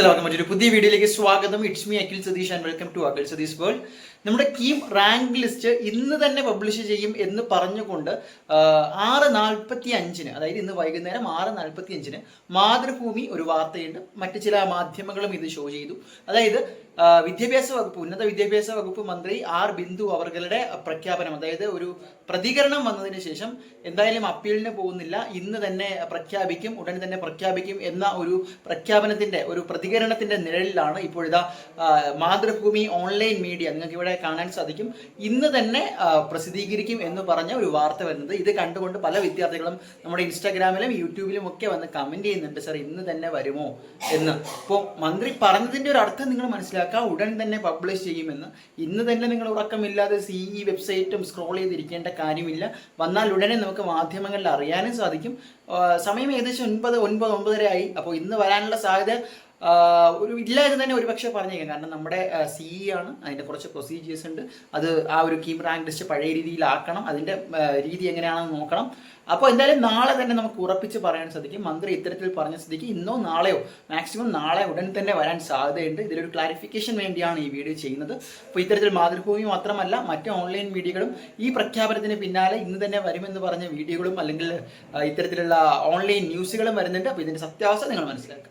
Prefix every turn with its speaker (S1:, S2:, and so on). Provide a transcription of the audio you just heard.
S1: എല്ലാവർക്കും മറ്റൊരു പുതിയ വീഡിയോയിലേക്ക് സ്വാഗതം. It's me Akhil Satheesh and welcome to Akhil Satheesh world നമ്മുടെ കീം റാങ്ക് ലിസ്റ്റ് ഇന്ന് തന്നെ പബ്ലിഷ് ചെയ്യും എന്ന് പറഞ്ഞുകൊണ്ട് ആറ് നാൽപ്പത്തി അഞ്ചിന് അതായത് ഇന്ന് വൈകുന്നേരം ആറ് നാൽപ്പത്തി അഞ്ചിന് മാതൃഭൂമി ഒരു വാർത്തയുണ്ട്. മറ്റു ചില മാധ്യമങ്ങളും ഇത് ഷോ ചെയ്തു. അതായത് വിദ്യാഭ്യാസ വകുപ്പ് ഉന്നത വിദ്യാഭ്യാസ വകുപ്പ് മന്ത്രി ആർ ബിന്ദു അവർകളുടെ പ്രഖ്യാപനം അതായത് ഒരു പ്രതികരണം വന്നതിന് ശേഷം എന്തായാലും അപ്പീലിന് പോകുന്നില്ല. ഇന്ന് തന്നെ പ്രഖ്യാപിക്കും ഉടൻ തന്നെ പ്രഖ്യാപിക്കും എന്ന ഒരു പ്രഖ്യാപനത്തിന്റെ ഒരു പ്രതികരണത്തിന്റെ നിഴലിലാണ് ഇപ്പോഴിതാ മാതൃഭൂമി ഓൺലൈൻ മീഡിയ. നിങ്ങൾക്ക് ഇവിടെ കാണാൻ സാധിക്കും. ഇന്ന് തന്നെ പ്രസിദ്ധീകരിക്കും എന്ന് പറഞ്ഞ ഒരു വാർത്ത വരുന്നത്. ഇത് കണ്ടുകൊണ്ട് പല വിദ്യാർത്ഥികളും നമ്മുടെ ഇൻസ്റ്റാഗ്രാമിലും യൂട്യൂബിലും ഒക്കെ വന്ന് കമന്റ് ചെയ്യുന്നുണ്ട്. സാർ ഇന്ന് തന്നെ വരുമോ? എന്ന്. ഇപ്പോൾ മന്ത്രി പറഞ്ഞതിന്റെ ഒരു അർത്ഥം നിങ്ങൾ മനസ്സിലാക്കുക ഉടൻ തന്നെ പബ്ലിഷ് ചെയ്യുമെന്ന്. ഇന്ന് തന്നെ നിങ്ങൾ ഉറക്കമില്ലാതെ സി ഇ വെബ്സൈറ്റും സ്ക്രോൾ ചെയ്തിരിക്കേണ്ട കാര്യമില്ല. വന്നാൽ ഉടനെ നമുക്ക് മാധ്യമങ്ങളിൽ അറിയാനും സാധിക്കും. സമയം ഏകദേശം ഒൻപത് ഒൻപത് ഒമ്പതര ആയി. അപ്പോൾ ഇന്ന് വരാനുള്ള സാധ്യത ഒരു എന്ന് തന്നെ ഒരുപക്ഷെ പറഞ്ഞേക്കാം. കാരണം നമ്മുടെ സി ഇ ആണ്. അതിന്റെ കുറച്ച് പ്രൊസീജിയേഴ്സ് ഉണ്ട്. അത് ആ ഒരു കീം റാങ്ക് ലിസ്റ്റ് പഴയ രീതിയിലാക്കണം. അതിന്റെ രീതി എങ്ങനെയാണെന്ന് നോക്കണം. അപ്പോൾ എന്തായാലും നാളെ തന്നെ നമുക്ക് ഉറപ്പിച്ച് പറയാൻ സാധിക്കും മന്ത്രി ഇത്തരത്തിൽ പറഞ്ഞ സ്ഥിതിക്ക് ഇന്നോ നാളെയോ മാക്സിമം നാളെ ഉടൻ തന്നെ വരാൻ സാധ്യതയുണ്ട്. ഇതിലൊരു ക്ലാരിഫിക്കേഷൻ വേണ്ടിയാണ് ഈ വീഡിയോ ചെയ്യുന്നത്. അപ്പോൾ ഇത്തരത്തിൽ മാതൃഭൂമി മാത്രമല്ല മറ്റ് ഓൺലൈൻ മീഡിയകളും ഈ പ്രഖ്യാപനത്തിന് പിന്നാലെ ഇന്ന് തന്നെ വരുമെന്ന് പറഞ്ഞ വീഡിയോകളും അല്ലെങ്കിൽ ഇത്തരത്തിലുള്ള ഓൺലൈൻ ന്യൂസുകളും വരുന്നുണ്ട്. അപ്പോൾ ഇതിന്റെ സത്യാവസ്ഥ നിങ്ങൾ മനസ്സിലാക്കുക.